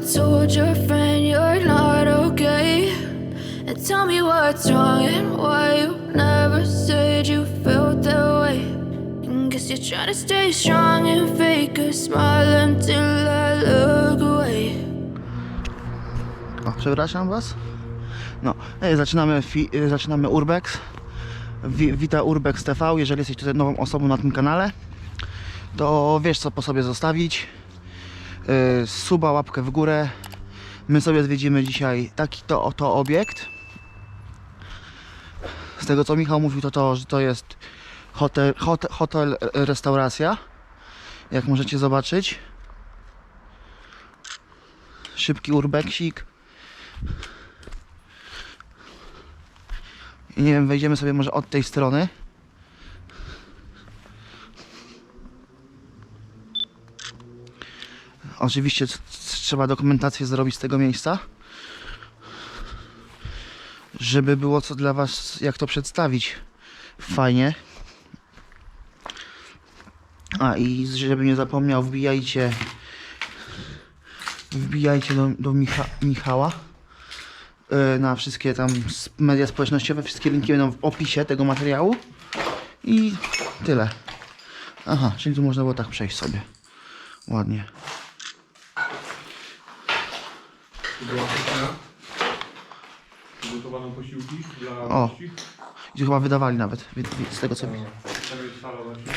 told your friend you're not okay? And tell me what's wrong and why you never said you felt that way. And guess you're trying to stay strong and fake a smile until I look away. O, przepraszam was. No, e, zaczynamy, fi, e, zaczynamy Urbex. Wi, wita Urbex TV. Jeżeli jesteś tutaj nową osobą na tym kanale, to wiesz co po sobie zostawić. E, Suba, łapkę w górę. My sobie zwiedzimy dzisiaj taki to oto obiekt. Z tego co Michał mówił, to to, że to jest hotel, hotel, hotel restauracja. Jak możecie zobaczyć. Szybki urbexik. I nie wiem, wejdziemy sobie może od tej strony. Oczywiście trzeba dokumentację zrobić z tego miejsca. Żeby było co dla Was, jak to przedstawić fajnie. A i żeby nie zapomniał, wbijajcie wbijajcie do, do Micha Michała e, na wszystkie tam media społecznościowe. Wszystkie linki będą w opisie tego materiału. I tyle. Aha, czyli tu można było tak przejść sobie. Ładnie. Była kuchnia. Gotowano posiłki dla O. gości. I tu chyba wydawali nawet, wi- wi- z tego co widzę. Tam jest sala właśnie.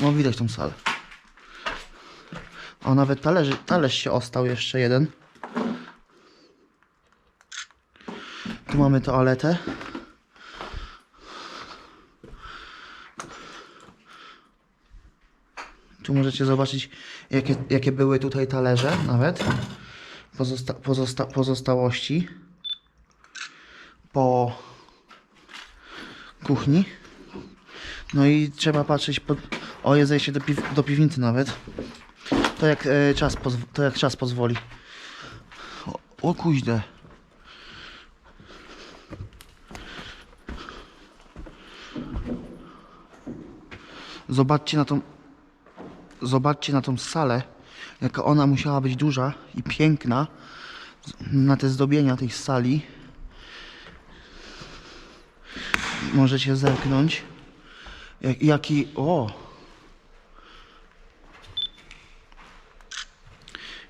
No widać tą salę. O, nawet talerz, talerz się ostał jeszcze jeden. Tu mamy toaletę. Tu możecie zobaczyć, jakie, jakie były tutaj talerze nawet. Pozosta pozosta pozostałości po kuchni. No i trzeba patrzeć pod... O, jest zejście do, piw... do piwnicy nawet. To jak, e, czas pozw... to jak czas pozwoli. O, o kuźde. Zobaczcie na tą... Zobaczcie na tą salę. Jaka ona musiała być duża i piękna. Na te zdobienia tej sali. Możecie zerknąć. Jak, jaki. O!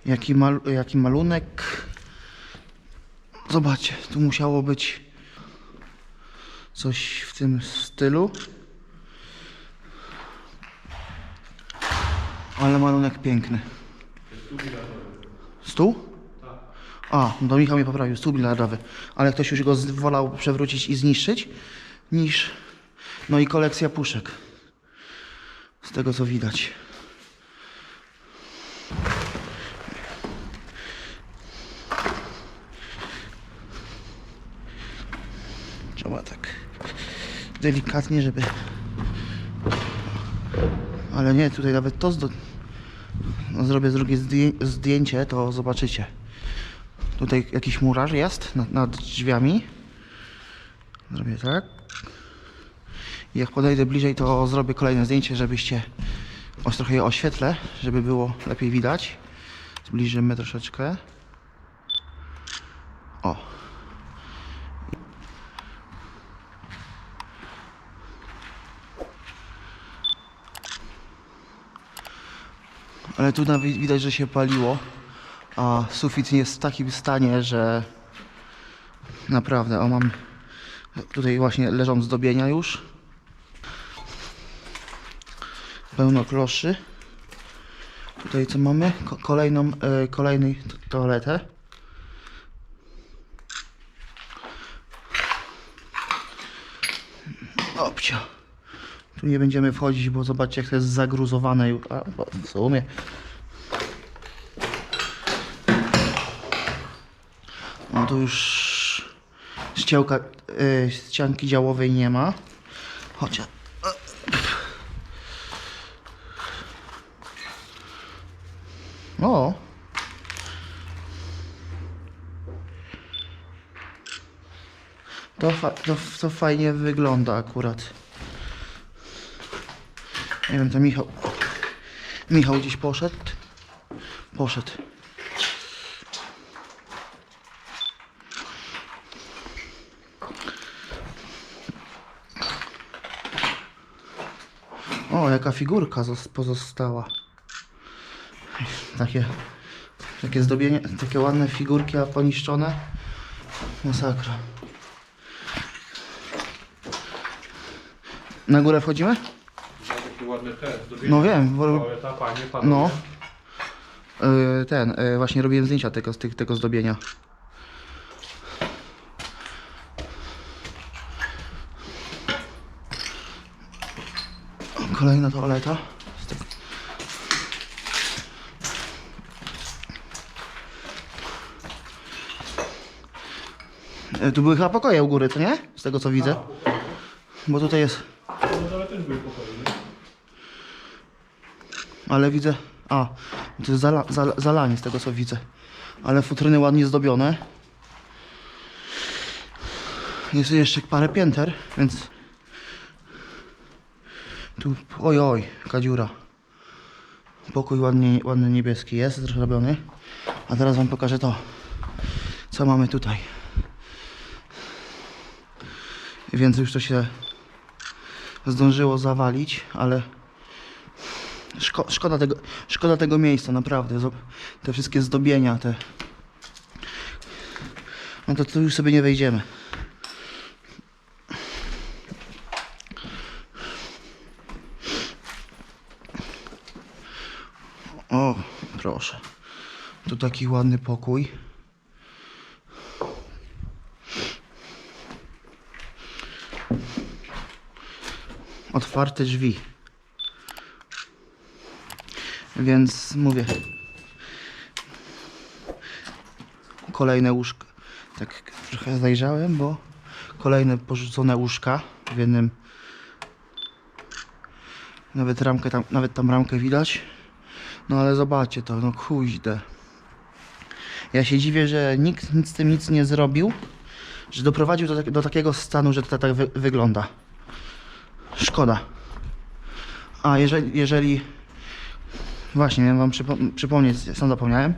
Jaki, mal, jaki malunek. Zobaczcie, tu musiało być coś w tym stylu. Ale malunek piękny. Stół? A, no to Michał mnie poprawił, stół bilardowy. Ale ktoś już go z- wolał przewrócić i zniszczyć, niż... No i kolekcja puszek. Z tego co widać. Trzeba tak delikatnie, żeby... Ale nie, tutaj nawet to no, zrobię drugie zdję- zdjęcie, to zobaczycie. Tutaj jakiś murarz jest nad, nad drzwiami. Zrobię tak. I Jak podejdę bliżej, to zrobię kolejne zdjęcie, żebyście trochę je oświetlę, żeby było lepiej widać. Zbliżymy troszeczkę. Ale tu widać, że się paliło, a sufit jest w takim stanie, że naprawdę, o mam tutaj właśnie leżą zdobienia już. Pełno kloszy. Tutaj co mamy? Ko kolejną, e, kolejnej t- toaletę. Opcia. Tu nie będziemy wchodzić, bo zobaczcie jak to jest zagruzowane już. A, w sumie. No tu już ściełka, e, ścianki działowej nie ma. Chociaż O! To, fa- to, to fajnie wygląda akurat. Nie wiem, to Michał. Michał gdzieś poszedł. Poszedł. O, jaka figurka zos- pozostała. Takie, takie zdobienie, takie ładne figurki, a poniszczone. Masakra. Na górę wchodzimy? Ma takie ładne te zdobienia. No wiem, bo- Ale ta panowie. No. Yy, ten, yy, właśnie robiłem zdjęcia tego, z tych, tego zdobienia. Kolejna toaleta. Z tego- Yy, Tu były chyba pokoje u góry, co nie? Z tego co widzę. Bo tutaj jest No ale też były pokoje, nie? Ale widzę. A, to jest zala, zala, zalanie z tego co widzę. Ale futryny ładnie zdobione. Jest jeszcze parę pięter, więc. Tu. Oj, oj, kadziura. Pokój ładnie, ładny niebieski jest zrobiony. A teraz wam pokażę to. Co mamy tutaj. Więc już to się zdążyło zawalić, ale Szko, szkoda, tego, szkoda tego miejsca, naprawdę. Te wszystkie zdobienia, te. No to tu już sobie nie wejdziemy. O, proszę. Tu taki ładny pokój. Otwarte drzwi. Więc mówię. Kolejne łóżko. Tak trochę zajrzałem, bo kolejne porzucone łóżka w jednym. Nawet ramkę tam, nawet tam ramkę widać. No ale zobaczcie to, no kuźde. Ja się dziwię, że nikt nic z tym nic nie zrobił, że doprowadził do, tak, do takiego stanu, że to tak wy, wygląda. Szkoda. A jeżeli, jeżeli Właśnie, miałem wam przypo- przypomnieć, sam zapomniałem,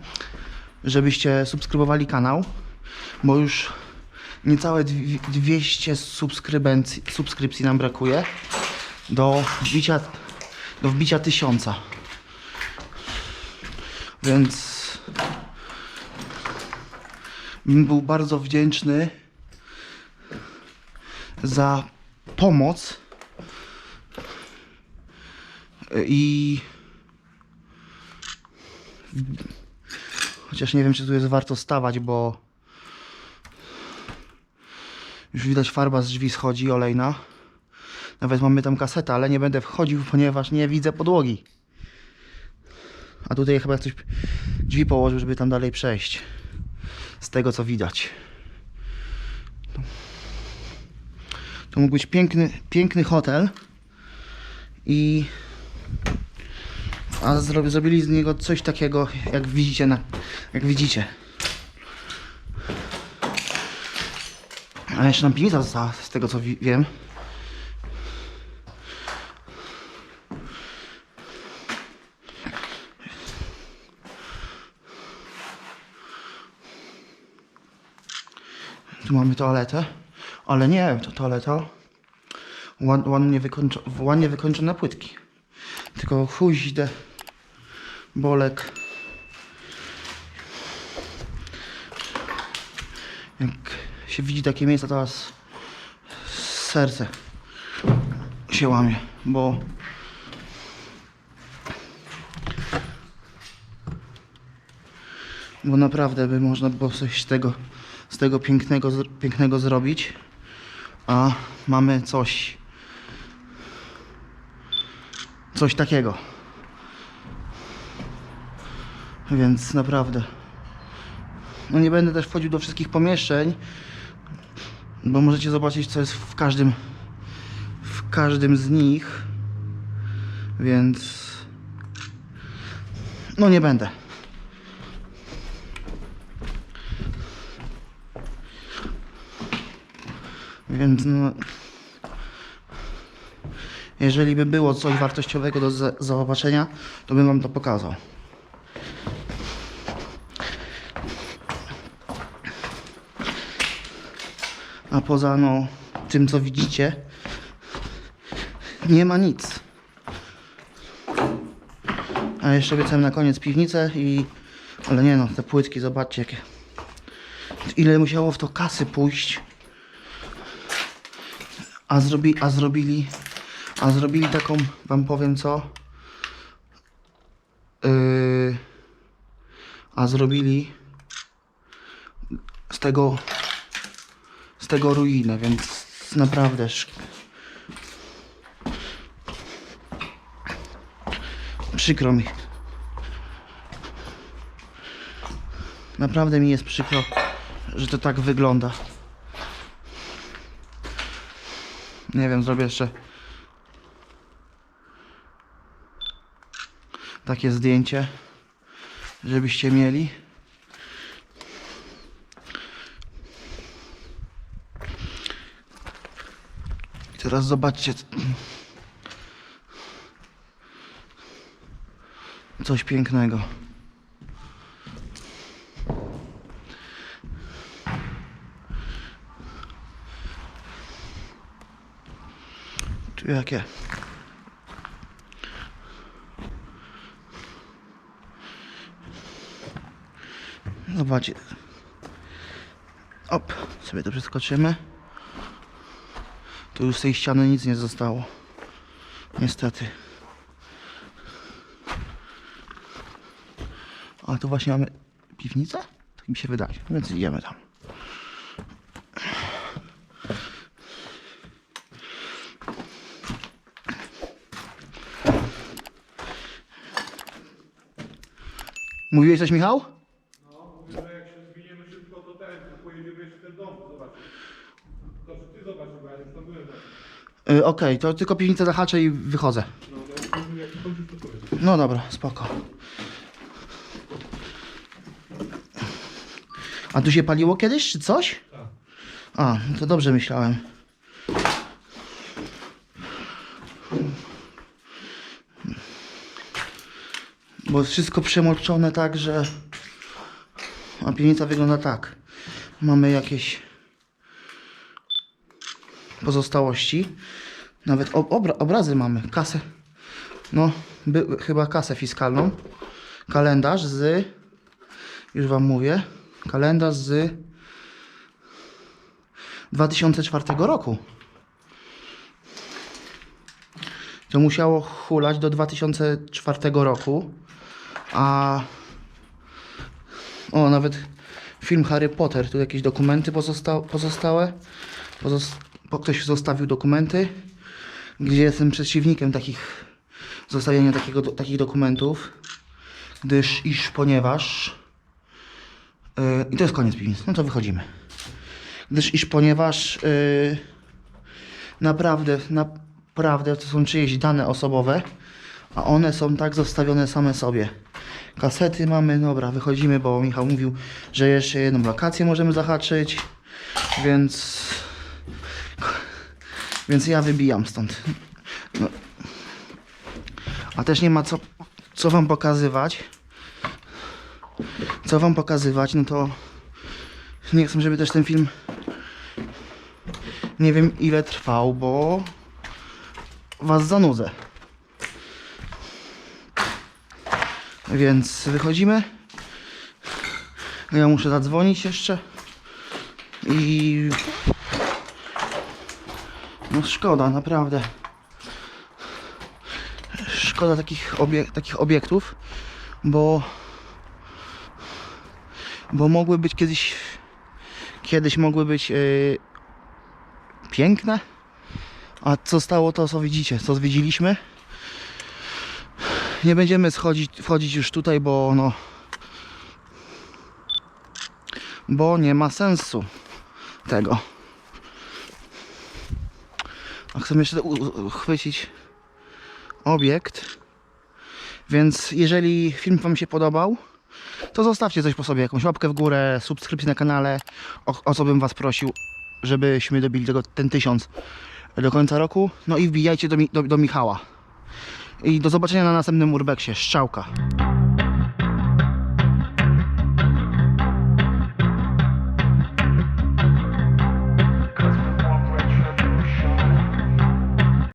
żebyście subskrybowali kanał, bo już niecałe dwi- 200 subskrybencji, subskrypcji nam brakuje do wbicia, do wbicia tysiąca. Więc bym był bardzo wdzięczny za pomoc i Chociaż nie wiem, czy tu jest warto stawać, bo już widać farba z drzwi schodzi olejna. Nawet mamy tam kasetę, ale nie będę wchodził, ponieważ nie widzę podłogi. A tutaj chyba ktoś drzwi położył, żeby tam dalej przejść. Z tego co widać. To, to mógł być piękny, piękny hotel. I a zro, zrobili z niego coś takiego, jak widzicie na, jak widzicie. A jeszcze nam piwnica została, z tego co wi- wiem. Tu mamy toaletę, ale nie, to toaleta. Ładnie wykończone płytki. Tylko chuźde bolek. Jak się widzi takie miejsca, to aż serce się łamie, bo bo naprawdę by można było coś z tego, z tego pięknego, zr- pięknego zrobić, a mamy coś coś takiego. Więc naprawdę. No nie będę też wchodził do wszystkich pomieszczeń, bo możecie zobaczyć, co jest w każdym w każdym z nich. Więc no nie będę. Więc no Jeżeli by było coś wartościowego do zobaczenia, to bym wam to pokazał. A poza no, tym, co widzicie, nie ma nic. A jeszcze obiecałem na koniec piwnicę i... Ale nie no, te płytki, zobaczcie jakie... Ile musiało w to kasy pójść. A, zrobi, a zrobili... A zrobili taką, wam powiem co... Yy, a zrobili z tego tego ruinę, więc naprawdę przykro mi. Naprawdę mi jest przykro, że to tak wygląda. Nie wiem, zrobię jeszcze takie zdjęcie, żebyście mieli. Teraz zobaczcie. Coś pięknego. Tu jakie? Zobaczcie. Op, sobie to przeskoczymy. Już z tej ściany nic nie zostało. Niestety. A tu właśnie mamy piwnicę? Tak mi się wydaje, więc idziemy tam. Mówiłeś coś, Michał? No, mówię, że jak się zwiniemy szybko, to ten, to pojedziemy jeszcze ten dom, zobacz. To czy ty zobacz, bo ja już tam byłem. Y, Okej, to tylko piwnicę zahaczę i wychodzę. No, dobra, spoko. A tu się paliło kiedyś, czy coś? Tak. A, to dobrze myślałem. Bo jest wszystko przemoczone tak, że... A piwnica wygląda tak. Mamy jakieś pozostałości. Nawet ob obra obrazy mamy. Kasę. No, by, chyba kasę fiskalną. Kalendarz z... Już wam mówię. Kalendarz z 2004 roku. To musiało hulać do 2004 roku. A. O, nawet film Harry Potter. Tu jakieś dokumenty pozosta pozostałe. Pozos bo ktoś zostawił dokumenty, gdzie jestem przeciwnikiem takich zostawiania takiego, do, takich dokumentów, gdyż iż ponieważ. Yy, I to jest koniec piwnicy. No to wychodzimy. Gdyż iż ponieważ yy, naprawdę, naprawdę to są czyjeś dane osobowe, a one są tak zostawione same sobie. Kasety mamy, dobra, wychodzimy, bo Michał mówił, że jeszcze jedną wakację możemy zahaczyć, więc więc ja wybijam stąd. No. A też nie ma co, co wam pokazywać. Co wam pokazywać, no to nie chcę, żeby też ten film nie wiem ile trwał, bo was zanudzę. Więc wychodzimy. Ja muszę zadzwonić jeszcze. I no szkoda, naprawdę. Szkoda takich, takich obiektów, bo bo mogły być kiedyś kiedyś mogły być yy, piękne, a co stało to co widzicie, co zwiedziliśmy. Nie będziemy schodzić, wchodzić już tutaj, bo no bo nie ma sensu tego. A chcę jeszcze uchwycić obiekt. Więc jeżeli film Wam się podobał, to zostawcie coś po sobie, jakąś łapkę w górę, subskrypcję na kanale, o, o co bym Was prosił, żebyśmy dobili tego, ten tysiąc do końca roku. No i wbijajcie do, do, do Michała. I do zobaczenia na następnym urbeksie. Szczałka.